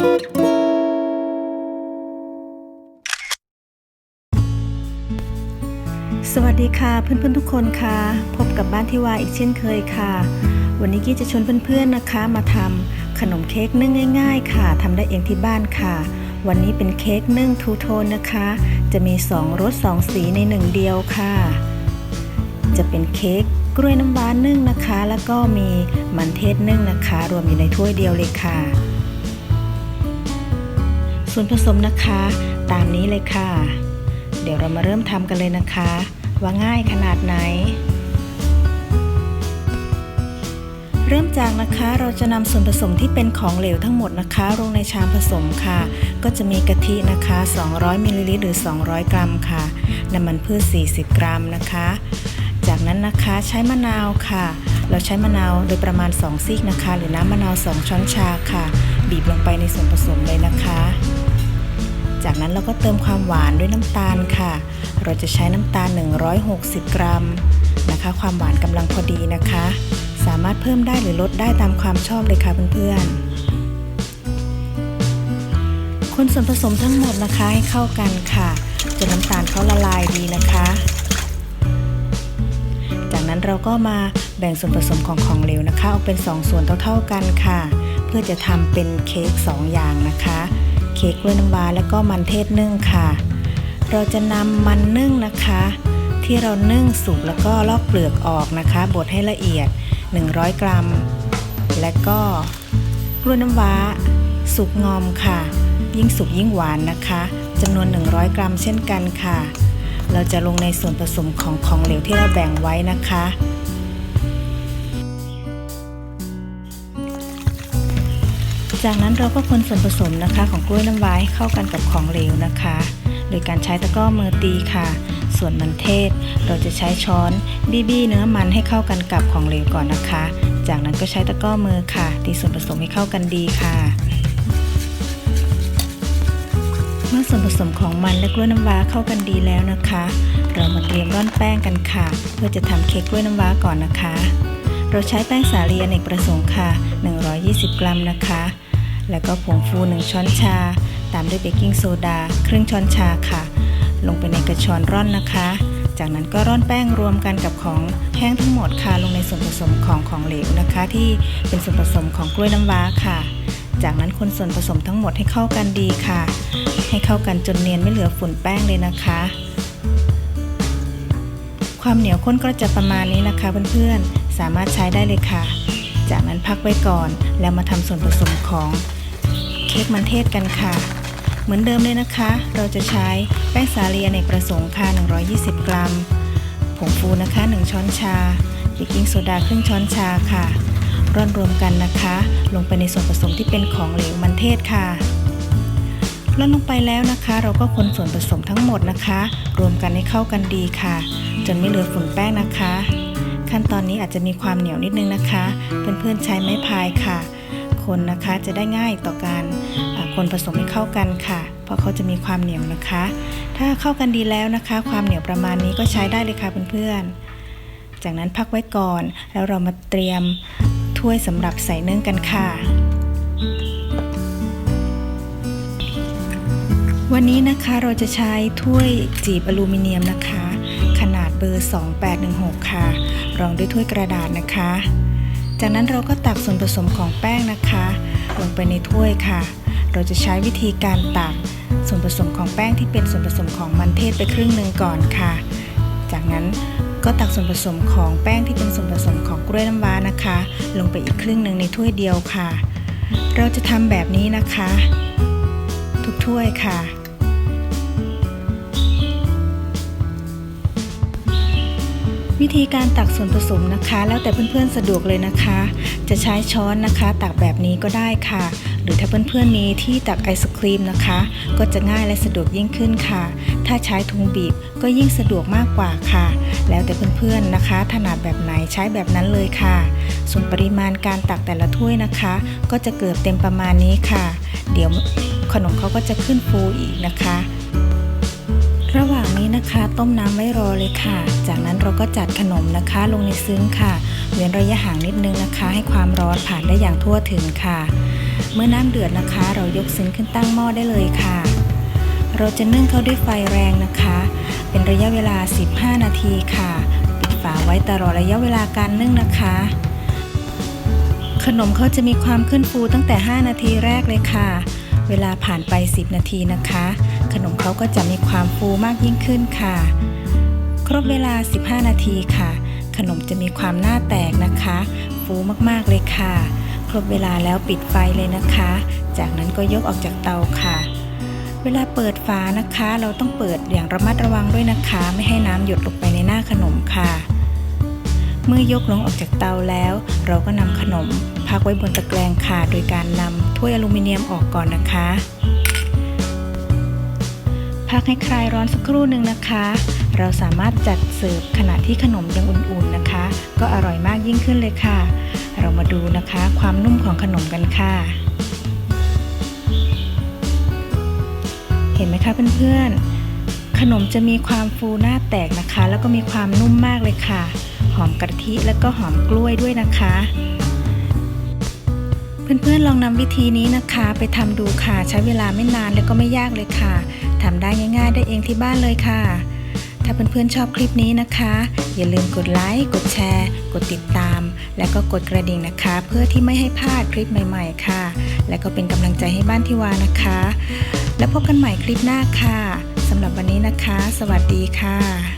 สวัสดีค่ะเพื่อนๆทุกคนค่ะ พบกับบ้านที่วาอีกเช่นเคยค่ะ วันนี้กี้จะชวนเพื่อนๆนะคะ มาทำขนมเค้กนึ่งง่าย ๆ ค่ะทำได้เองที่บ้านค่ะ วันนี้เป็นเค้กนึ่งทูโทนนะคะ จะมี 2รส2 สีในหนึ่งเดียวค่ะ จะเป็นเค้กกล้วยน้ำว้านึ่งนะคะ แล้วก็มีมันเทศนึ่งนะคะ รวมอยู่ในถ้วยเดียวเลยค่ะ ส่วนผสมนะคะ ตามนี้เลยค่ะ เดี๋ยวเรามาเริ่มทำกันเลยนะคะ ว่าง่ายขนาดไหน เริ่มจากนะคะเราจะนำส่วนผสมที่เป็นของเหลวทั้งหมดนะคะลงในชามผสมค่ะ ก็จะมีกะทินะคะ 200มิลลิลิตรหรือ 200 กรัมค่ะน้ำมันพืช 40 กรัมนะคะ จากนั้นนะคะใช้มะนาวค่ะเราใช้มะนาวโดยประมาณ 2 ซีกนะคะ หรือน้ำมะนาว 2 ช้อนชาค่ะ บีบลงไปในส่วนผสมเลยนะคะ นั้นเราก็เติมความหวานด้วยน้ำตาลค่ะ เราจะใช้น้ำตาล 160 กรัมนะคะ ความหวานกำลังพอดีนะคะ สามารถเพิ่มได้หรือลดได้ตามความชอบเลยค่ะเพื่อนๆ คนส่วนผสมทั้งหมดนะคะให้เข้ากันค่ะจนน้ำตาลเขาละลายดีนะคะ จากนั้นเราก็มาแบ่งส่วนผสมของของเหลวนะคะ ออกเป็น 2 ส่วนเท่าๆกันค่ะ เพื่อจะทำเป็นเค้ก2อย่างนะคะ เค้กกล้วยน้ำว้าและก็มันเทศนึ่งค่ะ เราจะนำมันนึ่งนะคะ ที่เรานึ่งสุกแล้วก็ลอกเปลือกออกนะคะบดให้ละเอียด 100 กรัม และก็กล้วยน้ำว้า สุกงอมค่ะ ยิ่งสุกยิ่งหวานนะคะจำนวน 100 กรัมเช่นกันค่ะ เราจะลงในส่วนผสมของของเหลวที่เราแบ่งไว้นะคะ จากนั้นเราก็คนส่วนผสมนะคะของกล้วยน้ำว้าให้เข้ากันกับของเหลวนะคะ โดยการใช้ตะกร้อมือตีค่ะ ส่วนมันเทศ เราจะใช้ช้อนบีบีเนื้อมันให้เข้ากันกับของเหลวก่อนนะคะ จากนั้นก็ใช้ตะกร้อมือค่ะ ตีส่วนผสมให้เข้ากันดีค่ะ เมื่อส่วนผสมของมันและกล้วยน้ำว้าเข้ากันดีแล้วนะคะ เรามาเตรียมร่อนแป้งกันค่ะ เพื่อจะทำเค้กกล้วยน้ำว้าก่อนนะคะเราใช้แป้งสาลีอเนกประสงค์ค่ะ 120 กรัมนะคะ แล้วก็ผงฟู 1 ช้อนชา ตามด้วยเบกกิ้งโซดาครึ่งช้อนชาค่ะ ลงไปในกระชอนร่อนนะคะ จากนั้นก็ร่อนแป้งรวมกันกับของแห้งทั้งหมดค่ะ ลงในส่วนผสมของของเหลวนะคะ ที่เป็นส่วนผสมของกล้วยน้ำว้าค่ะ จากนั้นคนส่วนผสมทั้งหมดให้เข้ากันดีค่ะ ให้เข้ากันจนเนียนไม่เหลือฝุ่นแป้งเลยนะคะความเหนียวข้นก็จะประมาณนี้นะคะเพื่อนๆ สามารถใช้ได้เลยค่ะ จากนั้นพักไว้ก่อนแล้วมาทำส่วนผสมของ เค้กมันเทศกันค่ะ เหมือนเดิมเลยนะคะ เราจะใช้แป้งสาลีอเนกประสงค์ค่ะ 120 กรัม ผงฟูนะคะ 1 ช้อนชาเบกกิ้งโซดาครึ่งช้อนชาค่ะ ร่อนรวมกันนะคะ ลงไปในส่วนผสมที่เป็นของเหลวมันเทศค่ะร่อนลงไปแล้วนะคะ เราก็คนส่วนผสมทั้งหมดนะคะ รวมกันให้เข้ากันดีค่ะ จนไม่เหลือฝุ่นแป้งนะคะ ขั้นตอนนี้อาจจะมีความเหนียวนิดนึงนะคะ เพื่อนๆใช้ไม้พายค่ะ คนนะคะ จะได้ง่ายต่อการคนผสมให้เข้ากันค่ะ เพราะเขาจะมีความเหนียวนะคะ ถ้าเข้ากันดีแล้วนะคะ ความเหนียวประมาณนี้ก็ใช้ได้เลยค่ะเพื่อนๆ จากนั้นพักไว้ก่อน แล้วเรามาเตรียมถ้วยสำหรับใส่เนื่องกันค่ะวันนี้นะคะเราจะใช้ถ้วยจีบอลูมิเนียมนะคะ ขนาดเบอร์ 2816 ค่ะ รองด้วยถ้วยกระดาษนะคะ จากนั้นเราก็ตักส่วนผสมของแป้งนะคะ ลงไปในถ้วยค่ะ เราจะใช้วิธีการตักส่วนผสมของแป้งที่เป็นส่วนผสมของมันเทศไปครึ่งหนึ่งก่อนค่ะ จากนั้นก็ตักส่วนผสมของแป้งที่เป็นส่วนผสมของกล้วยน้ำว้านะคะ ลงไปอีกครึ่งหนึ่งในถ้วยเดียวค่ะ เราจะทำแบบนี้นะคะ ทุกถ้วยค่ะ วิธีการตักส่วนผสมนะคะ แล้วแต่เพื่อนๆสะดวกเลยนะคะ จะใช้ช้อนนะคะ ตักแบบนี้ก็ได้ค่ะ หรือถ้าเพื่อนๆมีที่ตักไอศครีมนะคะ ก็จะง่ายและสะดวกยิ่งขึ้นค่ะ ถ้าใช้ถุงบีบก็ยิ่งสะดวกมากกว่าค่ะ แล้วแต่เพื่อนๆนะคะ ถนัดแบบไหนใช้แบบนั้นเลยค่ะ ส่วนปริมาณการตักแต่ละถ้วยนะคะ ก็จะเกือบเต็มประมาณนี้ค่ะ เดี๋ยวขนมเขาก็จะขึ้นฟูอีกนะคะ ระหว่าง นะคะ ต้มน้ำไว้รอเลยค่ะ จากนั้นเราก็จัดขนมนะคะ ลงในซึ้งค่ะ เว้นระยะห่างนิดนึงนะคะ ให้ความร้อนผ่านได้อย่างทั่วถึงค่ะ เมื่อน้ำเดือดนะคะ เรายกซึ้งขึ้นตั้งหม้อได้เลยค่ะ เราจะนึ่งเขาด้วยไฟแรงนะคะ เป็นระยะเวลา 15 นาทีค่ะปิดฝาไว้ตลอดระยะเวลาการนึ่งนะคะขนมเขาจะมีความขึ้นฟูตั้งแต่ 5 นาทีแรกเลยค่ะ เวลาผ่านไป 10 นาทีนะคะ ขนมเขาก็จะมีความฟูมากยิ่งขึ้นค่ะ ครบเวลา 15 นาทีค่ะ ขนมจะมีความหน้าแตกนะคะ ฟูมากๆเลยค่ะ ครบเวลาแล้วปิดไฟเลยนะคะ จากนั้นก็ยกออกจากเตาค่ะ เวลาเปิดฝานะคะ เราต้องเปิดอย่างระมัดระวังด้วยนะคะ ไม่ให้น้ำหยดลงไปในหน้าขนมค่ะเมื่อยกลงออกจากเตาแล้ว เราก็นำขนมพักไว้บนตะแกรงค่ะ โดยการนำ ถ้วยอลูมิเนียมออกก่อนนะคะ พักให้คลายร้อนสักครู่หนึ่งนะคะ เราสามารถจัดเสิร์ฟขณะที่ขนมยังอุ่นๆนะคะ ก็อร่อยมากยิ่งขึ้นเลยค่ะ เรามาดูนะคะความนุ่มของขนมกันค่ะ เห็นไหมคะเพื่อนๆ ขนมจะมีความฟูหน้าแตกนะคะ แล้วก็มีความนุ่มมากเลยค่ะ หอมกะทิแล้วก็หอมกล้วยด้วยนะคะ เพื่อนๆลองนำวิธีนี้นะคะ ไปทำดูค่ะ ใช้เวลาไม่นานและก็ไม่ยากเลยค่ะทำได้ง่ายๆ ได้เองที่บ้านเลยค่ะ ถ้าเพื่อนๆชอบคลิปนี้นะคะ อย่าลืมกดไลค์กดแชร์ กดติดตาม และก็กดกระดิ่งนะคะ เพื่อที่ไม่ให้พลาดคลิปใหม่ ๆ ค่ะ และก็เป็นกำลังใจให้บ้านที่วานะคะ แล้วพบกันใหม่คลิปหน้าค่ะสำหรับวันนี้นะคะ สวัสดีค่ะ